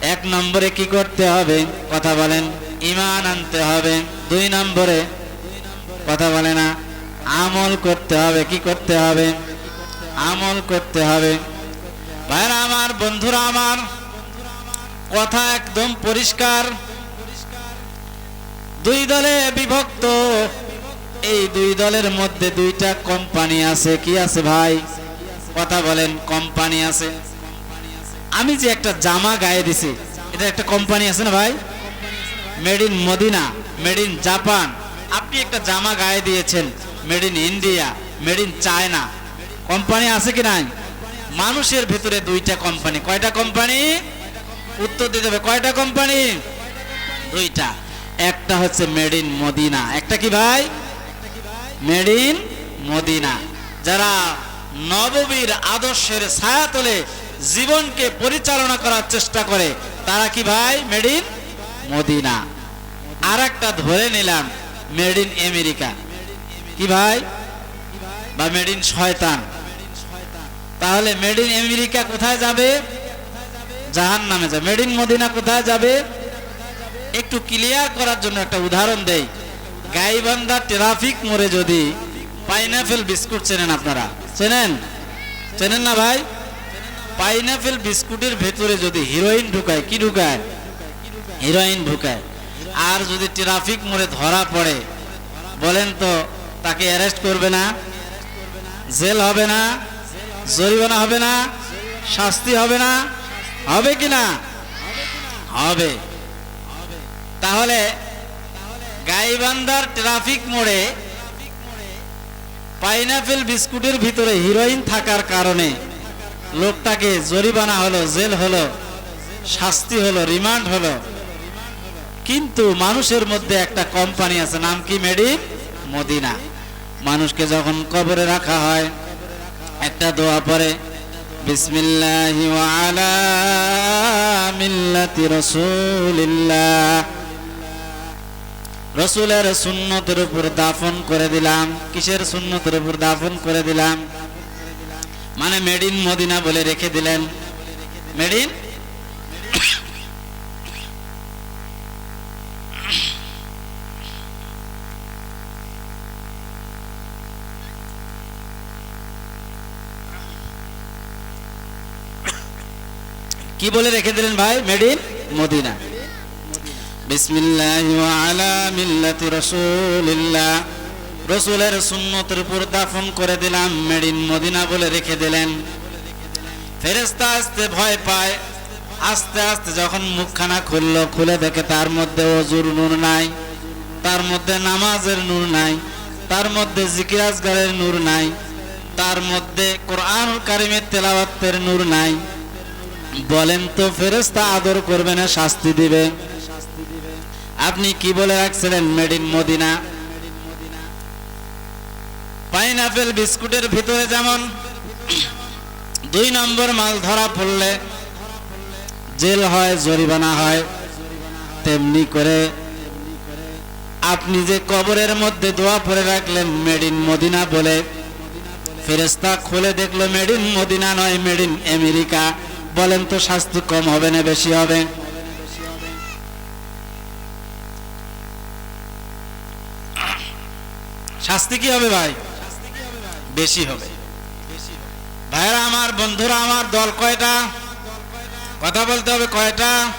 এক নম্বরে কি করতে হবে? কথা বলেন। ইমান আনতে হবে। দুই নম্বরে কথা বলে না। আমল করতে হবে। কি করতে হবে? আমল করতে হবে। ভাইরা আমার, বন্ধুরা আমার, কথা একদম পরিষ্কার। দুই দলে বিভক্ত। এই দুই দলের মধ্যে দুইটা কোম্পানি আছে। কি আছে ভাই? কথা বলেন, কোম্পানি আছে। আমি যে একটা জামা গায়ে দিছি, এটা একটা কোম্পানি আছে না ভাই? Made in Madina made in Japan আপনি একটা জামা গায়ে দিয়েছেন made in India made in China company আছে কি নাই? মানুষের ভিতরে দুইটা কোম্পানি। কয়টা কোম্পানি? উত্তর দিতে হবে। কয়টা কোম্পানি? দুইটা। একটা হচ্ছে মেড ইন মদিনা একটা কি ভাই? মেড ইন মদিনা যারা নববীর আদর্শের ছায়া তোলে জীবনকে পরিচালনা করার চেষ্টা করে, তারা কি ভাই? Made in Medina. আর ধরে নিলাম মেড ইন আমেরিকা কি ভাই? বা মেড ইন শয়তান। তাহলে মেড ইন আমেরিকা কোথায় যাবে? জাহান নামে যাবে। মেড ইন মদিনা কোথায় যাবে? একটু ক্লিয়ার করার জন্য একটা উদাহরণ দেই। গাইবান্ধা ট্রাফিক মোড়ে যদি পাইনাপেল বিস্কুট চেনেন আপনারা। চেনেন? চেনেন না ভাই? পাইনাপেল বিস্কুটের ভেতরে যদি হিরোইন ঢুকায়, কি ঢুকায়? হিরোইন ঢুকায়। আর যদি ট্রাফিক মোড়ে ধরা পড়ে, বলেন তো, তাকে অ্যারেস্ট করবে না? জেল হবে না? জরিমানা হবে না? শাস্তি হবে না? হবে কি না? হবে। তাহলে গাইবান্ধার ট্রাফিক মোড়ে পাইনাপেল বিস্কুটের ভিতরে হিরোইন থাকার কারণে লোকটাকে জরিমানা হলো, জেল হলো, শাস্তি হলো, রিমান্ড হলো। কিন্তু মানুষের মধ্যে একটা কোম্পানি আছে, নাম কি মেডি? মদিনা। মানুষকে যখন কবরে রাখা হয়, একটা দোয়া পরে মিল্লাতি রসুলের সুন্নতের উপর দাফন করে দিলাম। কিসের সুন্নতের উপর দাফন করে দিলাম? মানে মেডিন মদিনা বলে রেখে দিলেন। মেডিন কি বলে রেখে দিলেন ভাই? Made in Madina. বিসমিল্লাহি ওয়া আলা মিল্লাতি রাসূলিল্লাহ। রসুলের সুন্নতের উপর দাফন করে দিলাম মেডিন মদিনা বলে রেখে দিলেন। ফেরেশতা আসতে ভয় পায়। আস্তে আস্তে যখন মুখখানা খুললো, খুলে দেখে তার মধ্যে অজুর নূর নাই, তার মধ্যে নামাজের নূর নাই, তার মধ্যে জিকিরাজগারের নূর নাই, তার মধ্যে কোরআন কারিমের তেলাওয়াতের নূর নাই। বলেন তো ফেরেস্তা আদর করবে না, শাস্তি দিবে? আপনি কি বলে রাখছিলেন মেড ইন মদিনা? পাইনাপেল বিস্কুটের ভিতরে যেমন দুই নম্বর মাল ধরা পড়লে জেল হয়, জরিমানা হয়, তেমনি করে আপনি যে কবরের মধ্যে দোয়া পরে রাখলেন মেড ইন মদিনা বলে ফেরেস্তা খুলে দেখল মেড ইন মদিনা নয় মেড ইন আমেরিকা বলেন তো, শাস্তি কম হবে না, বেশি হবে? শাস্তি কি হবে ভাই? বেশি হবে। ভাইরা আমার, বন্ধুরা আমার, দল কয়টা? কথা বলতে হবে কয়টা?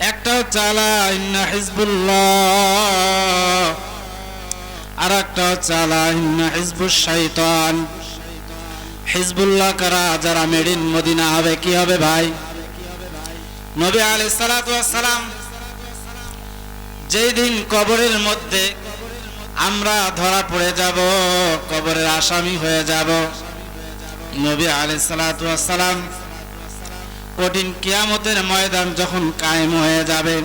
একটা হচ্ছে, আলা হিজবুল্লাহ। আর একটা হচ্ছে, আলা ইন্না হিজবুস শাইতান। হিজবুল্লাহ কারা? যারা মেডিন মদিনা হবে, কি হবে ভাই? নবী আলাইহিস সালাতু সালাম যেই দিন কবরের মধ্যে আমরা ধরা পড়ে যাব, কবরের আসামি হয়ে যাব। নবী আলাইহিস সালাতু কঠিন কিয়ামতের ময়দান যখন কায়েম হয়ে যাবে,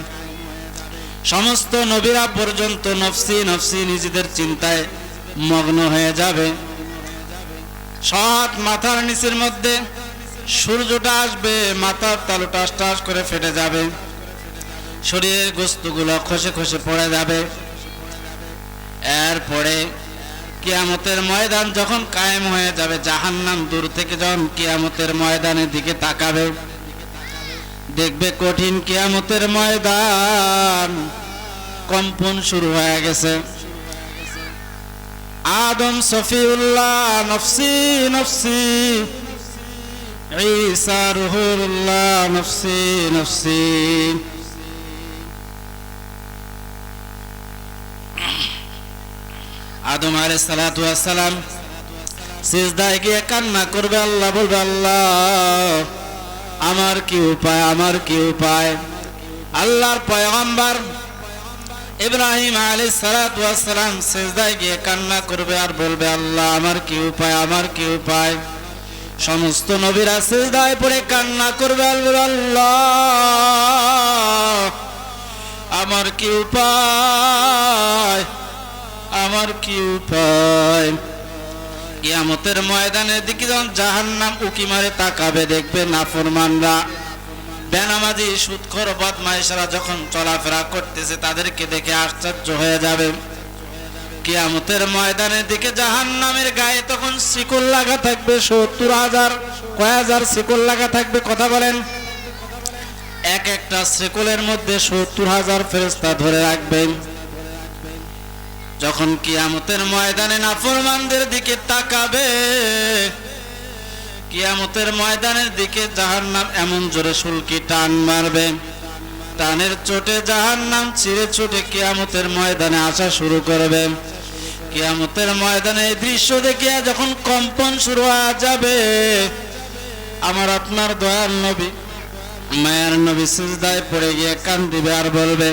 সমস্ত নবীরা পর্যন্ত নফসি নফসি নিজেদের চিন্তায় মগ্ন হয়ে যাবে। সৎ মাথার নিচের মধ্যে সূর্যটা আসবে, মাথার তালু টাস করে ফেটে যাবে। শরীরের গোস্তগুলো খসে খসে পড়ে যাবে। এরপরে কিয়ামতের ময়দান যখন কায়েম হয়ে যাবে, জাহান্নাম দূর থেকে যখন কিয়ামতের ময়দানের দিকে তাকাবে, দেখবে কঠিন কিয়ামতের ময়দান কম্পন শুরু হয়ে গেছে। আদম, সফিউল্লাহ, নফসি নফসি, ঈসা, রুহুল্লাহ, নফসি নফসি। আদম আলাইহিস সালাতু ওয়াস সালাম সিজদায় গিয়ে কান্না করবে, আল্লাহ বলবে, আল্লাহ, আমার কি উপায়, আমার কি উপায়? আল্লাহর পয়গম্বর ইব্রাহিম আলাইহিস সালাতু ওয়াস সালাম সিজদায় গিয়ে কান্না করবে আর বলবে, আল্লাহ, আমার কি উপায়, আমার কি উপায়? সমস্ত নবীরা সিজদায় পড়ে কান্না করবে আল্লাহ, আমার কি উপায়? আমার কি উপায় কিয়ামতের ময়দানের দিকে যখন জাহান্নাম উকি মারে তাকাবে, দেখবে নাফরমানরা, বেনামাজি, সুৎখর বদমাইশরা যখন চলাফেরা করতেছে, তাদেরকে দেখে আশ্চর্য হয়ে যাবে। কিয়ামতের ময়দানের দিকে জাহান্নামের গায়ে তখন শিকল লাগা থাকবে, সত্তর হাজার, কয় হাজার শিকল লাগা থাকবে, কথা বলেন। এক একটা শিকলের মধ্যে সত্তর হাজার ফেরেস্তা ধরে রাখবেন। যখন কিয়ামতের ময়দানে নাফরমানদের দিকে তাকাবে, কিয়ামতের ময়দানের দিকে জাহান্নাম এমন জোরে সুলকি টান মারবে। টানের চোটে জাহান্নাম ছিঁড়ে ছুটে কিয়ামতের ময়দানে আসা শুরু করবে। কিয়ামতের ময়দানে এই দৃশ্য দেখে যখন কম্পন শুরু হয়ে যাবে, আমার আপনার দয়ার নবী, মায়ের নবী সিজদায় পড়ে গিয়ে কান্দিবে আর বলবে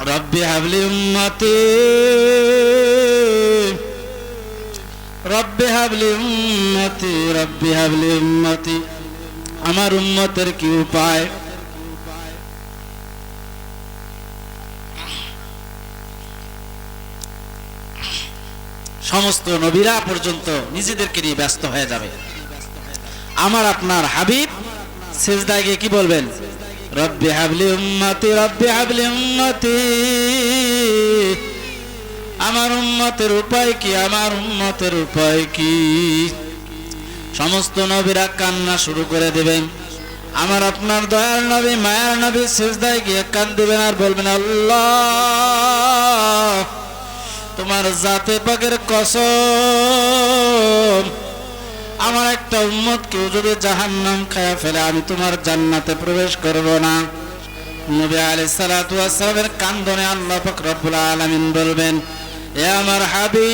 রব্বি হাবলি উম্মতি। রব্বি হাবলি উম্মতি, রব্বি হাবলি উম্মতি। আমার উম্মতের কি উপায়? সমস্ত নবীরা পর্যন্ত নিজেদেরকে নিয়ে ব্যস্ত হয়ে যাবে। আমার আপনার হাবিব, সেজদায় গিয়ে কি বলবেন? রব্বি হাবলি উম্মতি, রব্বি হাবলি উম্মতি। আমার উম্মতের উপায় কি? আমার উম্মতের উপায় কি? সমস্ত নবীরা কান্না শুরু করে দেবেন। আমার আপনার দয়ার নবী, মায়ার নবী সেজদায় গিয়ে কান দিবেন আর বলবেন, আল্লাহ, তোমার জাতে পাকের কসম একটা উম্মত, কেউ যদি জাহান্নাম খায়া ফেলে, আমি তোমার জান্নাতে প্রবেশ করব না। নবী আলাইহিস সালাতু ওয়াস সালামের কান্দনে আল্লাহ পাক রব্বুল আলামিন বলবেন, এ আমার হাবি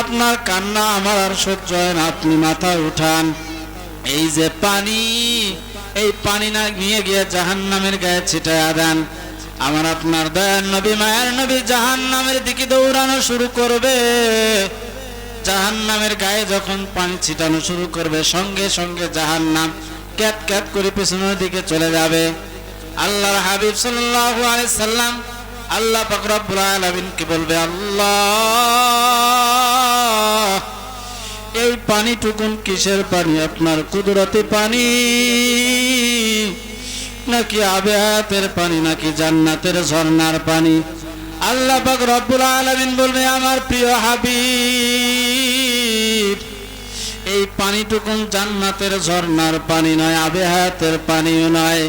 আপনার কান্না আমার আর সহ্য হয় না, আপনি মাথা উঠান। এই যে পানি, এই পানি না নিয়ে গিয়ে জাহান্নামের গায়ে ছিটায়া দেন। আমার আপনার দয়ার নবী, মায়ের নবী জাহান্নামের দিকে দৌড়ানো শুরু করবে। জাহান্নামের গায়ে যখন পানি ছিটানো শুরু করবে, সঙ্গে সঙ্গে জাহান্নাম ক্যাত ক্যাত করে পেছনের দিকে চলে যাবে। আল্লাহর হাবিব সাল্লাম আল্লাহ কে বলবে, আল্লাহ, এই পানিটুকুন কিসের পানি? আপনার কুদরতি পানি? নাকি আবেহাতের পানি? নাকি জান্নাতের ঝর্ণার পানি? আল্লাহ পাক রব্বুল আলামিন বলবে, আমার প্রিয় হাবিব, এই পানিটুকুন জান্নাতের ঝর্ণার পানি নয় আবেহাতের পানিও নয়।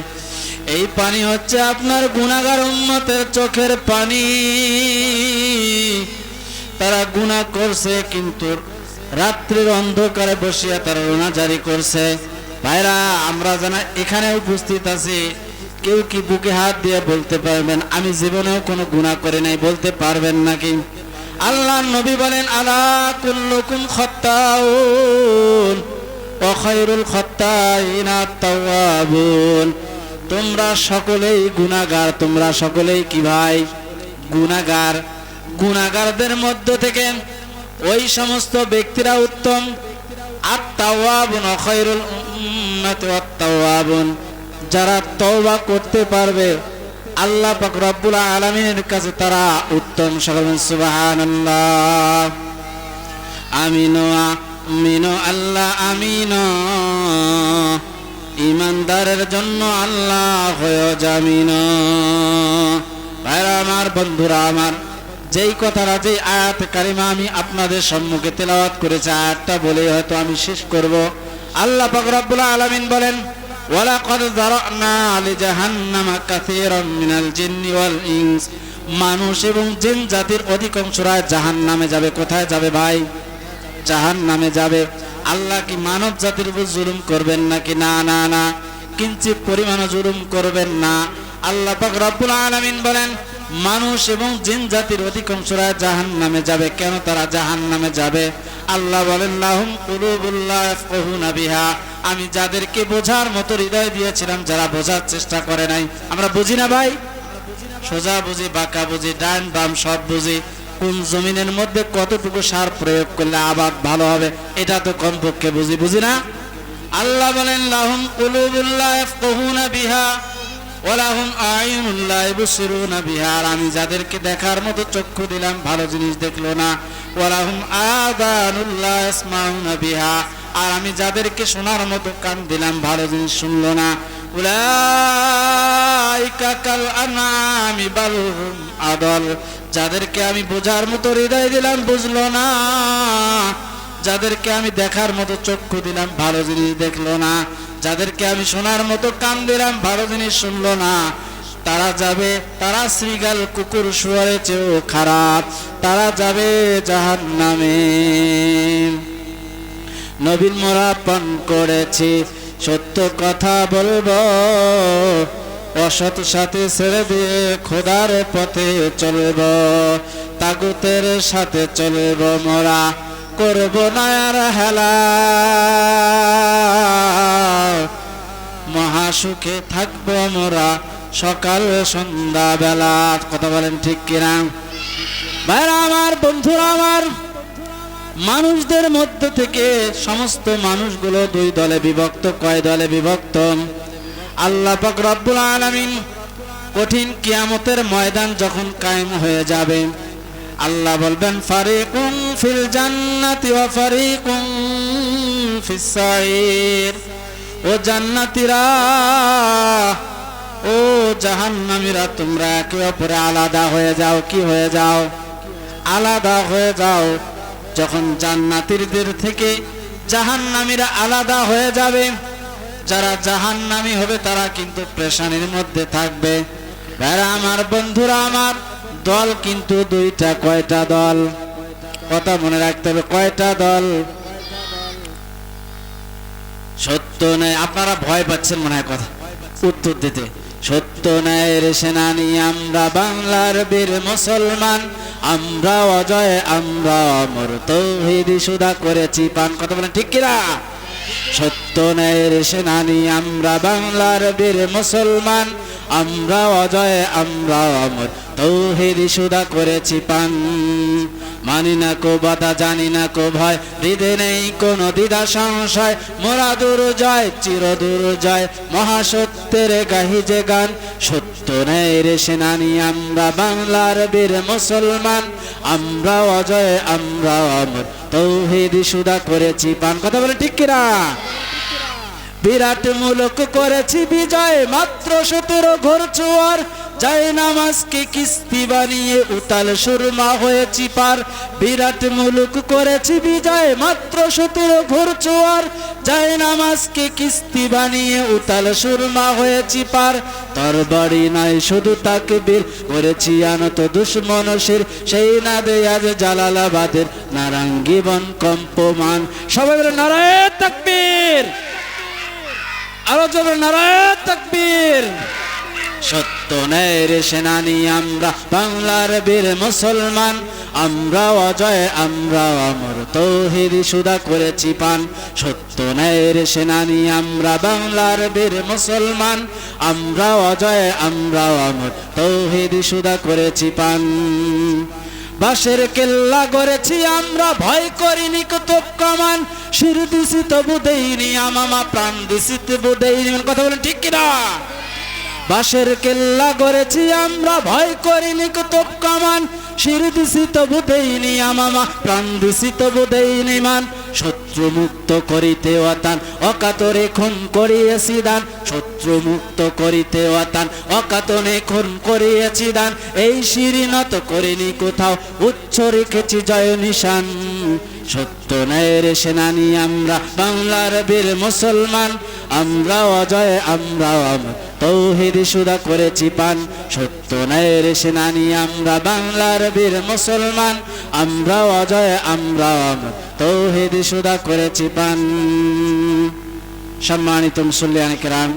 এই পানি হচ্ছে আপনার গুণাগার উন্মতের চোখের পানি। তারা গুণা করছে, কিন্তু রাত্রির অন্ধকারে বসিয়া তারা রোনা জারি করছে। ভাইরা, আমরা জানা এখানে উপস্থিত আছি। কেউ কি বুকে হাত দিয়ে বলতে পারবেন, আমি জীবনেও কোনো গুণা করে নাই, বলতে পারবেন নাকি? আল্লাহ নবী বলেন, আলা কুল্লুকুম খত্তাউন, ও খৈরুল খত্তাইনা তাওয়াবুন। তোমরা সকলেই গুনাহগার, তোমরা সকলেই কি ভাই? গুনাহগার। গুনাহগারদের মধ্য থেকে ওই সমস্ত ব্যক্তিরা উত্তম আত্মাওয়াবুন ও খৈরুল উম্মাতি আত্তাওয়াবুন যারা তওবা করতে পারবে, আল্লাহ পাক রব্বুল আলামিনের কাছে তারা উত্তম সকল সুবহানাল্লাহ। আমিনো আমিনো, আল্লাহ আমিন। ইমানদারের জন্য আল্লাহ হয়ে জামিন ভাইরা আমার, বন্ধুরা আমার, যেই কথাটা, যেই আয়াত কারিমা আমি আপনাদের সম্মুখে তেলাওয়াত করেছি, আয়াতটা বলে হয়তো আমি শেষ করব। আল্লাহ পাক রব্বুল আলামিন বলেন যারানা লিজাহান্নামা কাসীরাম মিনাল জিন্নি ওয়াল ইনস। মানুষ এবং জিন জাতির অধিকাংশ অধিকাংশরা জাহান্নামে যাবে। কোথায় যাবে ভাই? জাহান নামে যাবে। আল্লাহ কি মানব জাতির উপর জুলুম করবেন নাকি? না না না। কিঞ্চিত পরিমাণও জুলুম করবেন না। আল্লাহ পাক রব্বুল আলামিন বলেন, মানুষ এবং জিন জাতির অধিকাংশরা জাহান নামে যাবে। কেন তারা জাহান নামে যাবে? আল্লাহ বলেন, লাহুম কুলুবুল্লাহ বিহা। আমি যাদেরকে বোঝার মতো হৃদয় দিয়েছিলাম, যারা বোঝার চেষ্টা করে নাই। আমরা বুঝি না ভাই? সোজা বুঝি, বাঁকা বুঝি, ডান বাম সব বুঝি। কোন জমিনের মধ্যে কতটুকু সার প্রয়োগ করলে আবাদ ভালো হবে, এটা তো কমপক্ষে বুঝি বুঝি না? আল্লাহ বলেন, লাহুম কুলুবুল্লাহ ইয়াফকাহুনা বিহা ওয়ালাহুম আয়ুনুল্লাহ ইবসিরুনা বিহা। আর আমি যাদেরকে দেখার মতো চক্ষু দিলাম, ভালো জিনিস দেখল না। ওয়ালাহুম আদানুল্লাহ ইসমাউনা বিহা। আর আমি যাদেরকে শোনার মতো কান দিলাম, ভালো জিনিস শুনলো না। উলাইকা কাল আনামি বাল আদল। যাদেরকে আমি বোঝার মতো হৃদয় দিলাম, বুঝলো না। যাদেরকে আমি দেখার মতো চক্ষু দিলাম, ভালো জিনিস দেখল না। যাদেরকে আমি শোনার মতো কান দিলাম, ভালো জিনিস শুনলো না। তারা যাবে, তারা শ্রীগাল কুকুর শুয়ারে চেয়েও খারাপ। তারা যাবে জাহান নামে নবীন মোরা পান করেছি। সত্য কথা বলব, অসৎ সাথে ছেড়ে দিয়ে খোদার পথে চলব, তাগুতের সাথে চলব মোরা, করব না আর হেলা। মহাসুখে থাকব মোরা, সকাল সন্ধ্যা বেলা। কথা বলেন ঠিক কিনা? ভাইরা আমার, বন্ধুরা আমার মানুষদের মধ্য থেকে সমস্ত মানুষগুলো দুই দলে বিভক্ত। কয় দলে বিভক্ত? আল্লাহ পাক রব্বুল আলামিন কঠিন কিয়ামতের ময়দান যখন কায়েম হয়ে যাবে, আল্লাহ বলবেন, ফারিকুন ফিল জান্নাতি ওয়া ফারিকুন ফিস সাইর। ও জান্নাতীরা, ও জাহান্নামীরা, তোমরা একে অপরে আলাদা হয়ে যাও, কি হয়ে যাও? আলাদা হয়ে যাও। যখন জান্নাতীরদের থেকে জাহান্নামীরা আলাদা হয়ে যাবে, যারা জাহান্নামী হবে তারা কিন্তু প্রেশানির মধ্যে থাকবে। যারা আমার বন্ধুরা, আমার দল কিন্তু দুইটা, কয়টা দল? কথা মনে রাখতে হবে, কয়টা দল? সত্য নেই আপনারা ভয় পাচ্ছেন মনে হয় কথা। উত্তর দিতে। সত্য ন্যায়ের সেনানি, আমরা বাংলার বীর মুসলমান। আমরা অজয়, আমরা অমর তৌহিদি সুদা করেছি পান। কথা বলেন ঠিক কিনা? সত্য ন্যায়ের সেনানি, আমরা বাংলার বীর মুসলমান। আমরা অজয়, আমরা অমর তৌহিদি সুদা করেছি পান। মানি না কো বাধা, জানি না কো ভয়। হৃদে নেই কোনো দ্বিধা, সংশয়। মোরা দূর জয় চির দূর জয় মহাসত্যের গাহি যে গান, সত্য নেই রে সেনানি, আমরা বাংলার বীর মুসলমান। আমরা অজয়, আমরা অমর, তৌহিদি সুদা করেছি, পান কথা বলে ঠিক কিনা? বিরাট মূলক করেছি বিজয়, মাত্র সতেরো ঘোর চুয়ার। জয় নামাজকে কিস্তি বানিয়ে উতাল সুরমা হয়েছি পার। বিরাট মুলুক করেছি বিজয়, মাত্র সতেরো ঘোর চুয়ার। জয় নামাজকে কিস্তি বানিয়ে উতাল সুরমা হয়েছি পার। তোর বাড়ি নাই শুধু তাকে বীর করেছি আনত দুশ্মনসের সেই না আজ জালালাবাদের নারাঙ্গি বন কম্পমান। সবাই নারায়ণ তাকবীর! আরও জোরে নারায়ণ তাকবীর। সত্য ন্যায়ের সেনানি, আমরা বাংলার বীর মুসলমান। আমরা অজয়, আমরা অমর, তৌহিদি সুদা করেছি পান। সত্য ন্যায়ের সেনানি, আমরা বাংলার বীর মুসলমান। আমরা অজয়, আমরা অমর, তৌহিদি সুদা করেছি পান। বাঁশের কেল্লা গড়েছি আমরা, ভয় করিনি কুতুব কামান। শির দিছি তবু দেইনি আমামা প্রাণ দিছি তবু দেইনি। কথা বলেন ঠিক কিনা? বাঁশের কেল্লা গড়েছি আমরা, ভয় করিনি কুতুব কমান। শির দিছি তবু দেইনি আমামা প্রাণ দিছি তবু দেইনি মান। শত্রু মুক্ত করিতে অতান, অকাতরে খুন করিয়েছি দান। শত্রু মুক্ত করিতে অতান, অকাতনে খুন করিয়েছি দান। এই শিরিনত করিনি কোথাও, উচ্চ রেখেছি জয় নিশান। সত্য ন্যায়ের সেনানি আমরা, বাংলার বীর মুসলমান। আমরা অজয় আমরা অমর। তৌহিদ সুদা করেছি পান। সত্য ন্যায়ের সেনানি, আমরা বাংলার বীর মুসলমান। আমরা অজয়, আমরা তৌহিদ সুদা করেছি পান। সম্মানিত মুসল্লিয়ান কেরাম,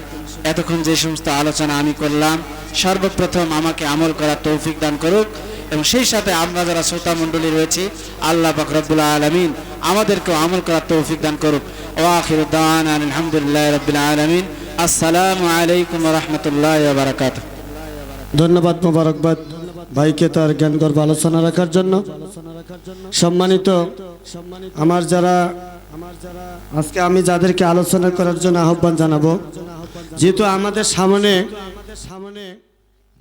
এতক্ষণ যে সমস্ত আলোচনা আমি করলাম, সর্বপ্রথম আমাকে আমল করার তৌফিক দান করুক এবং সেই সাথে আমরা যারা শ্রোতা মণ্ডলী রয়েছি, আল্লাহ পাক রব্বুল আলমিন আমাদেরকেও আমল করার তৌফিক দান করুক। ও আখির দান আলহামদুলিল্লাহ রবিল আলমিন। আসসালামু আলাইকুম রহমতুল্লাহ বারাকাত ধন্যবাদ মোবারকবাদ। ভাইকে তার জ্ঞান গর্ব আলোচনা রাখার জন্য। সম্মানিত আমার যারা আজকে আমি যাদেরকে আলোচনা করার জন্য আহ্বান জানাব, যেহেতু আমাদের সামনে সামনে